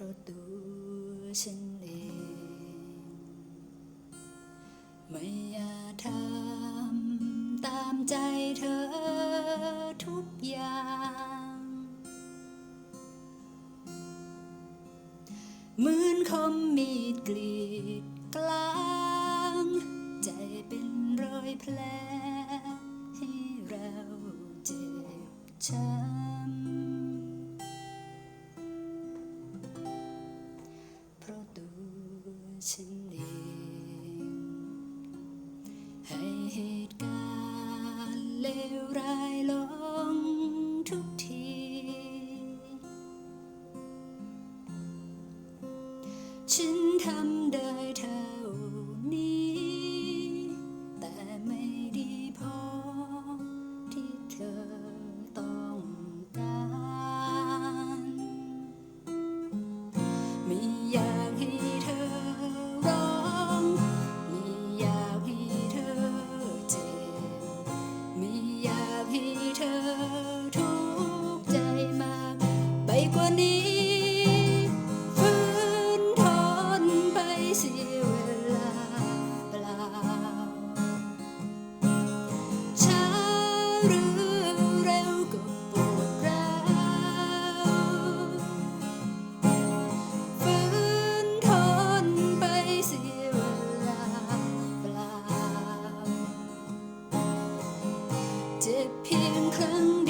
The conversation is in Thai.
ราะตัวฉันเอง ไม่อยาทำตามใจเธอทุกอย่าง เหมือนคมมีดกรีดกลาง ใจเป็นรอยแผลให้เราเจ็บช้ำ ฉันเอง ให้เหตุการณ์เลวร้ายลงทุกที ฉันทำ เร็วก็ปวดร้าวฝืนทนไปเสียเวลาเปล่าเจ็บเพียงครั้งเดียว